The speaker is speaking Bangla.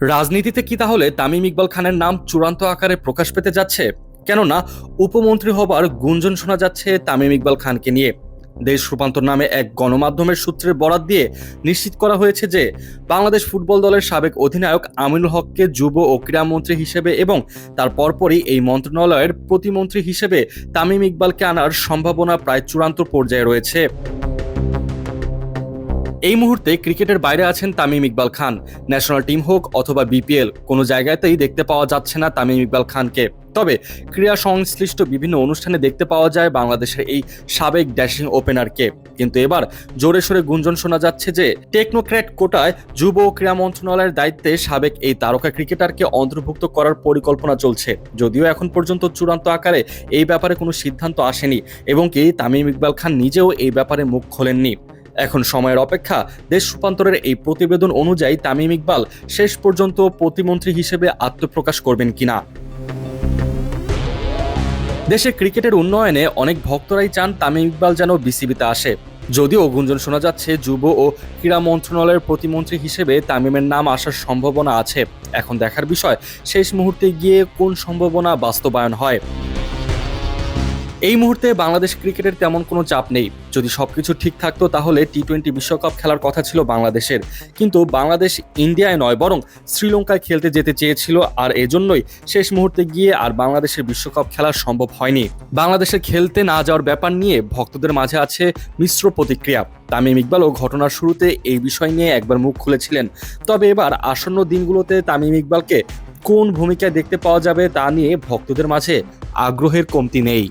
রাজনীতিতে কি তাহলে তামিম ইকবাল খানের নাম চূড়ান্ত আকারে প্রকাশ পেতে যাচ্ছে? কেননা, উপমন্ত্রী হবার গুঞ্জন শোনা যাচ্ছে তামিম ইকবাল খানকে নিয়ে। দেশ রূপান্তর নামে এক গণমাধ্যমের সূত্রে বরাত দিয়ে নিশ্চিত করা হয়েছে যে, বাংলাদেশ ফুটবল দলের সাবেক অধিনায়ক আমিনুল হককে যুব ও ক্রীড়ামন্ত্রী হিসেবে এবং তার পরপরই এই মন্ত্রণালয়ের প্রতিমন্ত্রী হিসেবে তামিম ইকবালকে আনার সম্ভাবনা প্রায় চূড়ান্ত পর্যায়ে রয়েছে। এই মুহূর্তে ক্রিকেটের বাইরে আছেন তামিম ইকবাল খান। ন্যাশনাল টিম হোক অথবা বিপিএল, কোনো জায়গাতেই দেখতে পাওয়া যাচ্ছে না তামিম ইকবাল খানকে। তবে ক্রীড়া সংশ্লিষ্ট বিভিন্ন অনুষ্ঠানে দেখতে পাওয়া যায় বাংলাদেশের এই সাবেক ড্যাশিং ওপেনারকে। কিন্তু এবার জোরে সোরে গুঞ্জন শোনা যাচ্ছে যে, টেকনোক্র্যাট কোটায় যুব ও ক্রীড়া মন্ত্রণালয়ের দায়িত্বে সাবেক এই তারকা ক্রিকেটারকে অন্তর্ভুক্ত করার পরিকল্পনা চলছে। যদিও এখন পর্যন্ত চূড়ান্ত আকারে এই ব্যাপারে কোনো সিদ্ধান্ত আসেনি, এবং কি তামিম ইকবাল খান নিজেও এই ব্যাপারে মুখ খোলেননি। এখন সময়ের অপেক্ষা, দেশ রূপান্তরের এই প্রতিবেদন অনুযায়ী তামিম ইকবাল শেষ পর্যন্ত প্রতিমন্ত্রী হিসেবে আত্মপ্রকাশ করবেন কিনা? দেশে ক্রিকেটের উন্নয়নে অনেক ভক্তরাই চান তামিম ইকবাল যেন বিসিবিতে আসে। যদিও গুঞ্জন শোনা যাচ্ছে, যুব ও ক্রীড়া মন্ত্রণালয়ের প্রতিমন্ত্রী হিসেবে তামিমের নাম আসার সম্ভাবনা আছে। এখন দেখার বিষয়, শেষ মুহূর্তে গিয়ে কোন সম্ভাবনা বাস্তবায়ন হয়? এই মুহূর্তে বাংলাদেশ ক্রিকেটের তেমন কোনো চাপ নেই। যদি সবকিছু ঠিক থাকতো, তাহলে টি টোয়েন্টি বিশ্বকাপ খেলার কথা ছিল বাংলাদেশের। কিন্তু বাংলাদেশ ইন্ডিয়ায় নয়, বরং শ্রীলঙ্কায় খেলতে যেতে চেয়েছিল, আর এজন্যই শেষ মুহূর্তে গিয়ে আর বাংলাদেশের বিশ্বকাপ খেলা সম্ভব হয়নি। বাংলাদেশে খেলতে না যাওয়ার ব্যাপার নিয়ে ভক্তদের মাঝে আছে মিশ্র প্রতিক্রিয়া। তামিম ইকবালও ঘটনার শুরুতে এই বিষয় নিয়ে একবার মুখ খুলেছিলেন। তবে এবার আসন্ন দিনগুলোতে তামিম ইকবালকে কোন ভূমিকায় দেখতে পাওয়া যাবে তা নিয়ে ভক্তদের মাঝে আগ্রহের কমতি নেই।